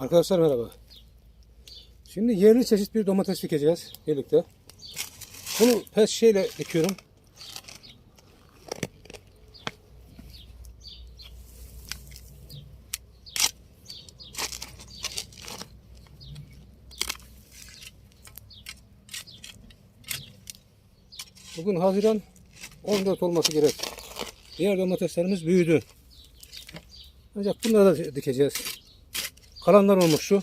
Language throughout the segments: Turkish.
Arkadaşlar merhaba. Şimdi yerli çeşit bir domates dikeceğiz birlikte. Bunu pes şeyle dikiyorum. Bugün Haziran 14 olması gerek. Diğer domateslerimiz büyüdü. Ancak bunları da dikeceğiz. Kalanlar olmuş şu.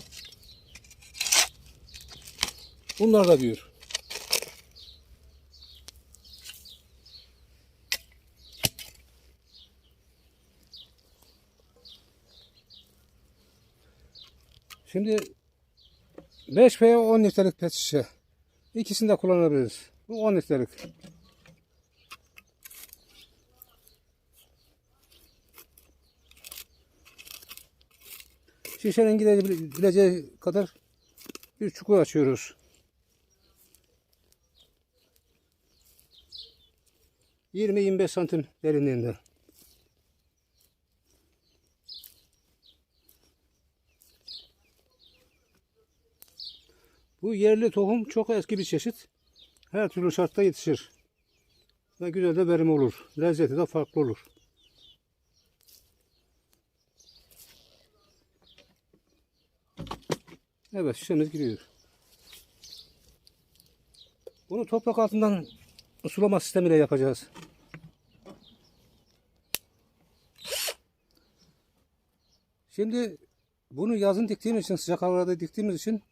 Bunlar da büyür. Şimdi 5 veya 10 litrelik pet şişe. İkisini de kullanabiliriz. Bu 10 litrelik. Şişenin gidebileceği kadar bir çukur açıyoruz. Yirmi 25 santim derinliğinde. Bu yerli tohum çok eski bir çeşit. Her türlü şartta yetişir. Ve güzel de verim olur. Lezzeti de farklı olur. Evet şişemiz giriyor. Bunu toprak altından sulama sistemiyle yapacağız. Şimdi bunu yazın diktiğimiz için sıcak havalarda diktiğimiz için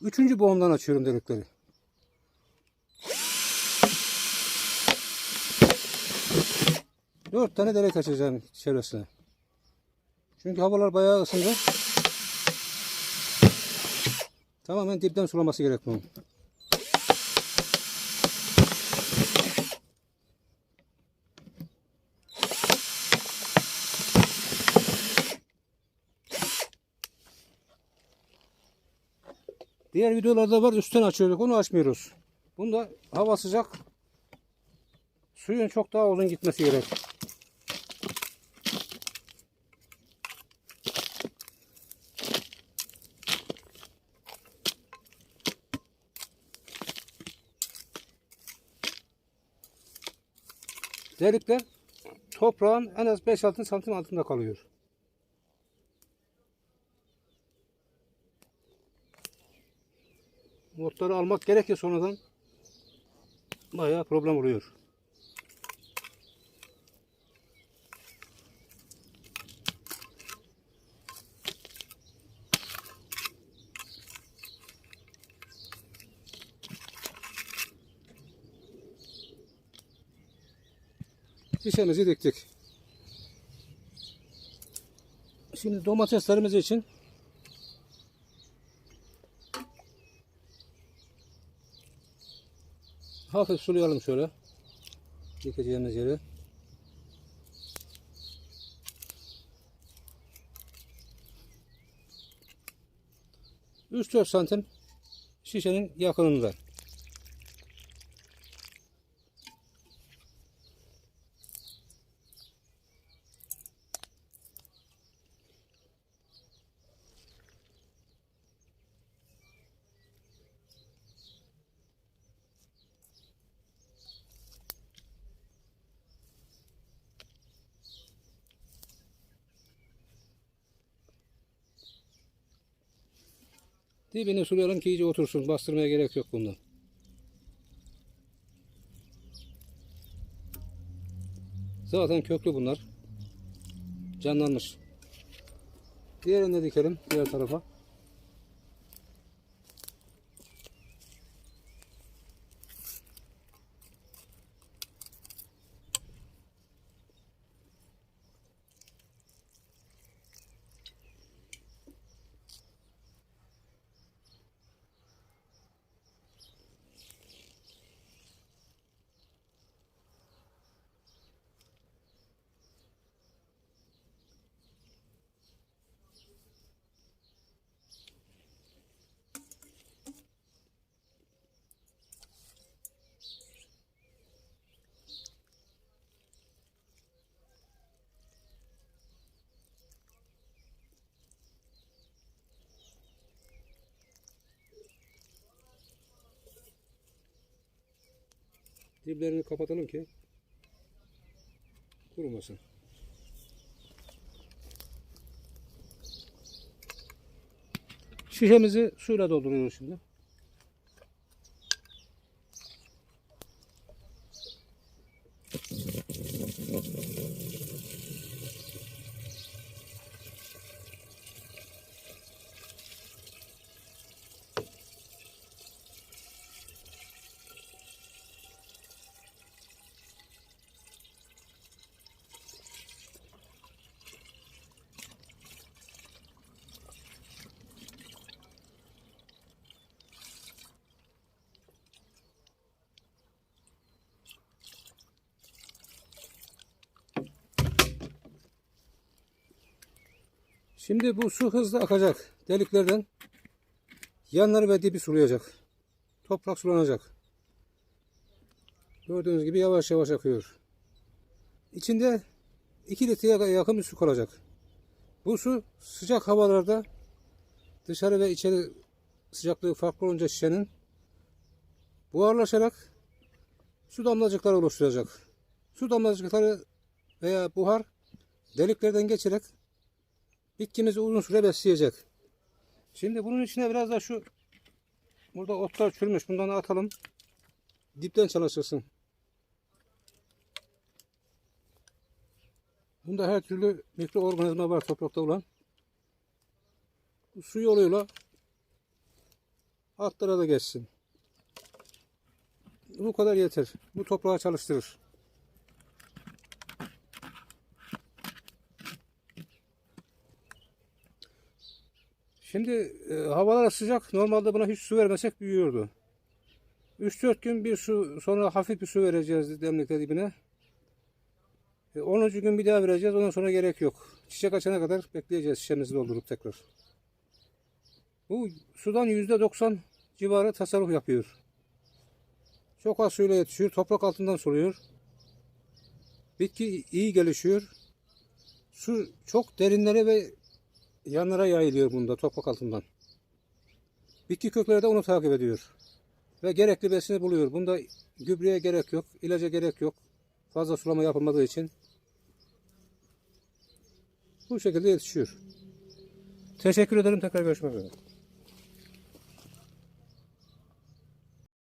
üçüncü boğumdan açıyorum delikleri. Dört tane delik açacağım çevresine. Çünkü havalar bayağı ısındı. Tamamen dipten sulaması gerek bunun. Diğer videolarda var üstten açıyorduk onu açmıyoruz. Bunda hava sıcak. Suyun çok daha uzun gitmesi gerek. Delikler toprağın en az 5-6 santim altında kalıyor. Notları almak gerekir sonradan bayağı problem oluyor. Şişemizi diktik. Şimdi domateslerimiz için hafif sulayalım şöyle. Dikeceğimiz yeri. Üç dört santim şişenin yakınında. Dibini sulayalım ki iyice otursun. Bastırmaya gerek yok bundan. Zaten köklü bunlar. Canlanmış. Diğerini dikelim diğer tarafa. Diplerini kapatalım ki kurumasın. Şişemizi suyla dolduruyoruz şimdi. Şimdi bu su hızlı akacak. Deliklerden yanları ve dibi sulayacak. Toprak sulanacak. Gördüğünüz gibi yavaş yavaş akıyor. İçinde 2 litreye yakın bir su kalacak. Bu su sıcak havalarda dışarı ve içeri sıcaklığı farklı olunca şişenin buharlaşarak su damlacıkları oluşturacak. Su damlacıkları veya buhar deliklerden geçerek bitkimizi uzun süre besleyecek. Şimdi bunun içine biraz da şu burada otlar çürümüş. Bundan atalım. Dipten çalışırsın. Bunda her türlü mikroorganizma var toprakta olan. Su yoluyla altlara da geçsin. Bu kadar yeter. Bu toprağı çalıştırır. Şimdi e, havalar sıcak. Normalde buna hiç su vermesek büyüyordu. 3-4 gün bir su sonra hafif bir su vereceğiz demlikte dibine. E, 10. gün bir daha vereceğiz. Ondan sonra gerek yok. Çiçek açana kadar bekleyeceğiz şişemizi doldurup tekrar. Bu sudan %90 civarı tasarruf yapıyor. Çok az suyla yetişiyor. Toprak altından soluyor. Bitki iyi gelişiyor. Su çok derinlere ve yanlara yayılıyor bunda toprak altından. Bitki kökleri de onu takip ediyor. Ve gerekli besini buluyor. Bunda gübreye gerek yok, ilaca gerek yok. Fazla sulama yapılmadığı için bu şekilde yetişiyor. Teşekkür ederim. Tekrar görüşmek üzere.